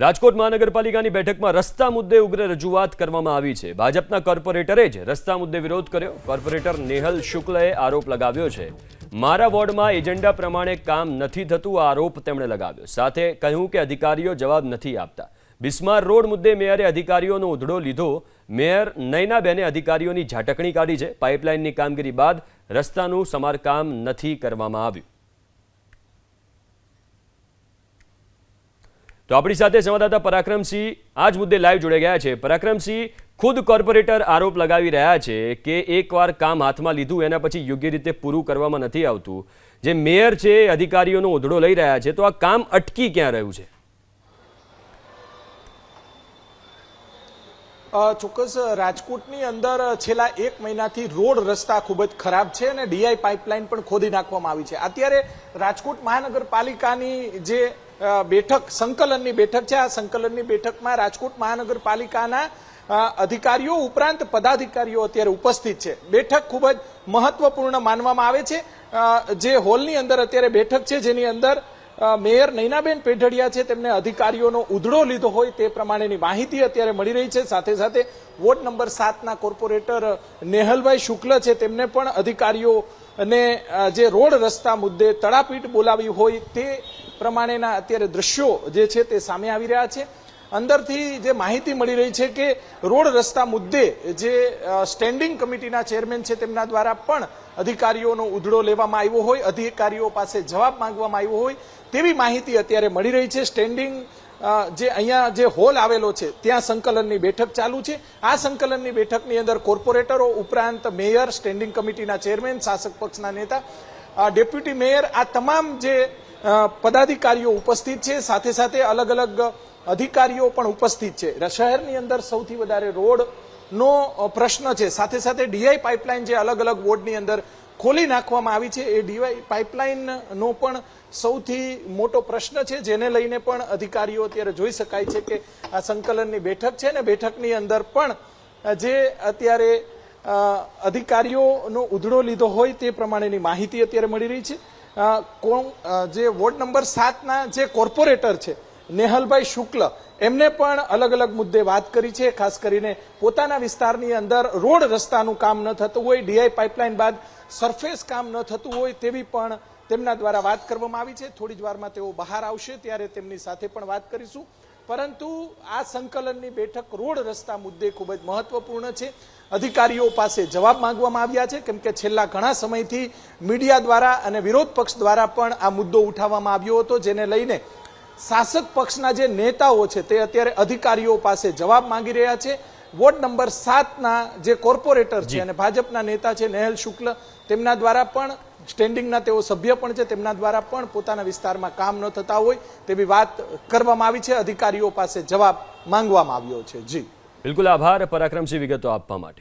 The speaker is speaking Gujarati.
રાજકોટ મહાનગરપાલિકાની બેઠકમાં રસ્તા મુદ્દે ઉગ્ર રજૂઆત કરવામાં આવી છે. ભાજપના કોર્પોરેટરે જ રસ્તા મુદ્દે વિરોધ કર્યો. કોર્પોરેટર નેહલ શુક્લએ આરોપ લગાવ્યો છે. મારા વોર્ડમાં એજન્ડા પ્રમાણે કામ નથી થતું આરોપ તેમણે લગાવ્યો. સાથે કહ્યું કે અધિકારીઓ જવાબ નથી આપતા. બિસ્માર રોડ મુદ્દે મેયરે અધિકારીઓનો ઉધડો લીધો. મેયર નયનાબેને અધિકારીઓની ઝાટકણી કાઢી છે. પાઇપલાઇનની કામગીરી બાદ રસ્તાનું સમારકામ નથી કરવામાં આવ્યું. તો આપણી સાથે સંવાદદાતા પરાક્રમસિંહ આ જ મુદ્દે લાઈવ જોડે ગયા છે. પરાક્રમસિંહ, ખુદ કોર્પોરેટર આરોપ લગાવી રહ્યા છે કે એકવાર કામ હાથમાં લીધું, એના પછી યોગ્ય રીતે પૂરું કરવામાં નથી આવતું. જે મેયર છે અધિકારીઓનો ઉધડો લઈ રહ્યા છે. તો આ કામ અટકી ક્યાં રહ્યું છે? ચોક્કસ, રાજકોટની અંદર છેલ્લા એક મહિનાથી રોડ રસ્તા ખૂબ જ ખરાબ છે અને ડીઆઈ પાઇપલાઇન પણ ખોદી નાખવામાં આવી છે. અત્યારે રાજકોટ મહાનગરપાલિકાની જે બેઠક, સંકલનની બેઠક છે. આ સંકલનની બેઠકમાં રાજકોટ મહાનગરપાલિકાના અધિકારીઓ ઉપરાંત પદાધિકારીઓ અત્યારે ઉપસ્થિત છે. બેઠક ખૂબ જ મહત્વપૂર્ણ માનવામાં આવે છે. જે હોલની અંદર અત્યારે બેઠક છે, જેની અંદર મેયર નૈનાબેન પેઢડિયા છે. તેમને અધિકારીઓનો ઉધડો લીધો હોય તે પ્રમાણેની માહિતી અત્યારે મળી રહી છે. સાથે સાથે વોર્ડ નંબર સાતના કોર્પોરેટર નેહલભાઈ શુક્લ છે. તેમને પણ અધિકારીઓને અ, જે રોડ રસ્તા મુદ્દે તડાપીટ બોલાવી હોય તે પ્રમાણેના અત્યારે દ્રશ્યો જે છે તે સામે આવી રહ્યા છે. અંદરથી જે માહિતી મળી રહી છે કે રોડ રસ્તા મુદ્દે જે સ્ટેન્ડિંગ કમિટીના ચેરમેન છે તેમના દ્વારા પણ અધિકારીઓનો ઉધડો લેવામાં આવ્યો હોય અધિકારીઓ પાસે જવાબ માંગવામાં આવ્યો હોય તેવી માહિતી અત્યારે મળી રહી છે. સ્ટેન્ડિંગ જે અહીંયા જે હોલ આવેલો છે, ત્યાં સંકલનની બેઠક ચાલુ છે. આ સંકલનની બેઠકની અંદર કોર્પોરેટરો ઉપરાંત મેયર, સ્ટેન્ડિંગ કમિટીના ચેરમેન, શાસક પક્ષના નેતા ડેપ્યુટી મેયર, આ તમામ જે પદાધિકારીઓ ઉપસ્થિત છે. સાથે સાથે અલગ અલગ અધિકારીઓ પણ ઉપસ્થિત છે. શહેરની અંદર સૌથી વધારે રોડ નો પ્રશ્ન છે. સાથે સાથે ડીઆઈ પાઇપલાઇન જે અલગ અલગ વોર્ડની અંદર ખોલી નાખવામાં આવી છે એ ડીવાઈ પાઇપલાઇનનો પણ સૌથી મોટો પ્રશ્ન છે, જેને લઈને પણ અધિકારીઓ અત્યારે જોઈ શકાય છે કે આ સંકલનની બેઠક છે ને બેઠકની અંદર પણ જે અત્યારે અધિકારીઓનો ઉધડો લીધો હોય તે પ્રમાણેની માહિતી અત્યારે મળી રહી છે. કોણ જે વોર્ડ નંબર સાતના જે કોર્પોરેટર છે નેહલભાઈ શુક્લ એમને પણ અલગ અલગ મુદ્દે વાત કરી છે, ખાસ કરીને પોતાના વિસ્તારની અંદર રોડ રસ્તાનું કામ ન થતું હોય, ડીઆઈ પાઇપલાઇન બાદ સરફેસ કામ ન થતું હોય તેવી પણ તેમના દ્વારા વાત કરવામાં આવી છે. થોડી જ વારમાં તેઓ બહાર આવશે, ત્યારે તેમની સાથે પણ વાત કરીશું. પરંતુ આ સંકલનની બેઠક રોડ રસ્તા મુદ્દે ખૂબ જ મહત્વપૂર્ણ છે. અધિકારીઓ પાસે જવાબ માંગવામાં આવ્યા છે, કેમ કે છેલ્લા ઘણા સમયથી મીડિયા દ્વારા અને વિરોધ પક્ષ દ્વારા પણ આ મુદ્દો ઉઠાવવામાં આવ્યો હતો, જેને લઈને શાસક પક્ષના જે નેતાઓ છે તે અત્યારે અધિકારીઓ પાસે જવાબ માંગી રહ્યા છે. વોર્ડ નંબર સાતના જે કોર્પોરેટર છે અને ભાજપના નેતા છે નેહલ શુક્લ તેમના દ્વારા પણ સ્ટેન્ડિંગના તેઓ સભ્ય પણ છે તેમના દ્વારા પણ પોતાના વિસ્તારમાં કામ ન થતા હોય તેવી વાત કરવામાં આવી છે. અધિકારીઓ પાસે જવાબ માંગવામાં આવ્યો છે. જી. બિલકુલ આભાર. પરાક્રમસિંહ વિગતો આપવા માટે.